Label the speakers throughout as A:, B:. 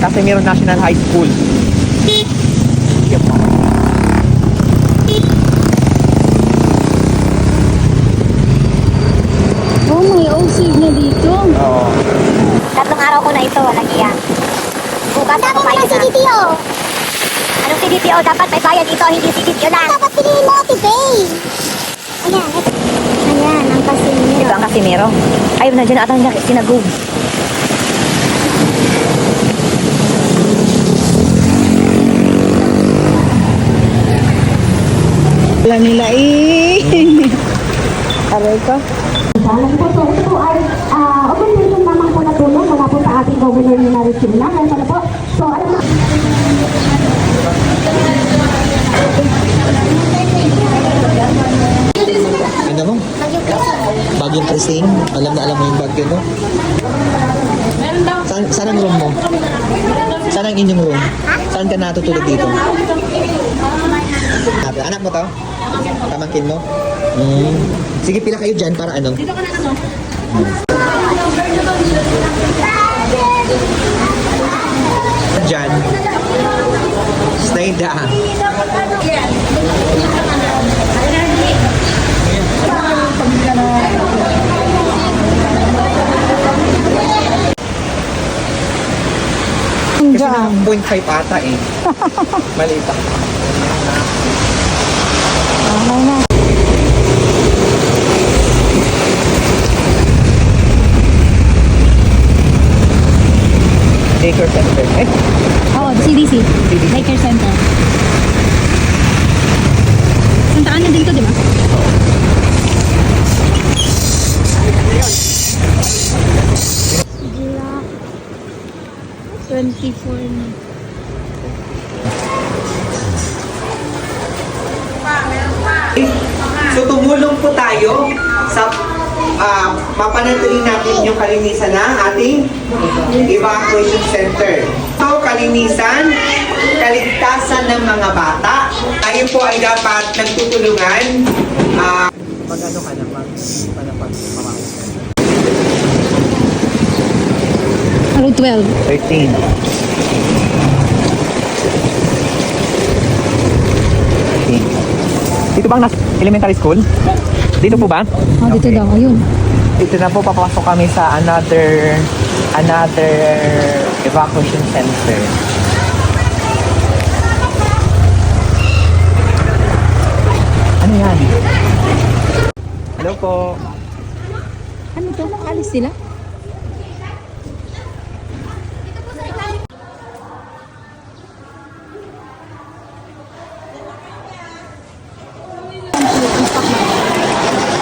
A: Casimiro National High School.
B: Oh, may OC na dito.
A: Oo.
C: Tatlong araw ko na ito, walang iya. Bukas ako pa yun. CDTO. Anong CDTO? Dapat may bayad dito, hindi CDTO lang. Dapat piliin mo ati Pay. Ayan. Ayan, ang Casimiro. Ito ang Casimiro. Ayun na, dyan na atang
B: Wala nila eh. Aray ko.
D: Alam po, so ito po ay uh, organization naman po na tulong mula po sa ating governor ni Maricina. Kaya pala po, so alam na,
A: Ano mo? Bagyong Krising. Alam na alam mo yung bagyo, no? Saan, saan ang room mo? Saan ang inyong room? Saan ka natutulog dito? Ah, anak mo to? Pamangkin mo? Hmm. Sige, pila kayo dyan para ano? Dito ka na ano? Dyan. Stay down. Kasi
B: Diyan.
A: na 0.5 ata eh. Maliit ako.
B: Okay na.
A: Center. Eh,
B: Oo, CDC. Daycare Center. Santaan na dito, di ba? 24 na.
A: Tayo sa ah, mapanatili natin yung kalinisan ng ating evacuation center. So kalinisan, kaligtasan ng mga bata. Tayo po ay dapat nagtutulungan. ah, pag ano ka na, pag, pag, pag,
B: Road 12.
A: 13. Dito bang nas elementary school? Dito po ba?
B: Oh, dito
A: Okay.
B: daw. Ayun.
A: Dito na po papasok kami sa another another evacuation center. Ano yan? Hello po.
B: Ano to? Alis sila?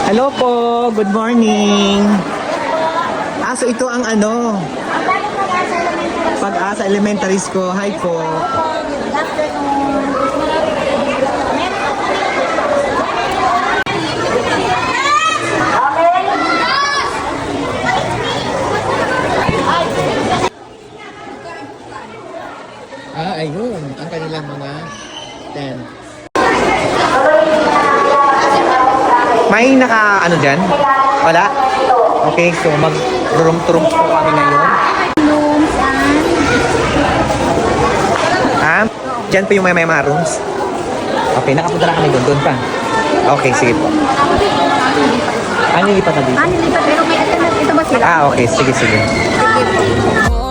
A: Hello po. Good morning. Ah, so ito ang ano? Pag-asa Elementary School. Hi po. Ah, ayun. Ang kanilang mga tent. May naka ano dyan? Wala? Okay, so mag room to room po kami ngayon. Ah, dyan po yung may, may mga rooms. Okay, nakapunta na kami doon. Doon pa. Okay, sige po. Ah, nilipat na dito.
C: Ah, nilipat pero may ito ba sila?
A: Ah, okay. Sige, sige.
C: Sige.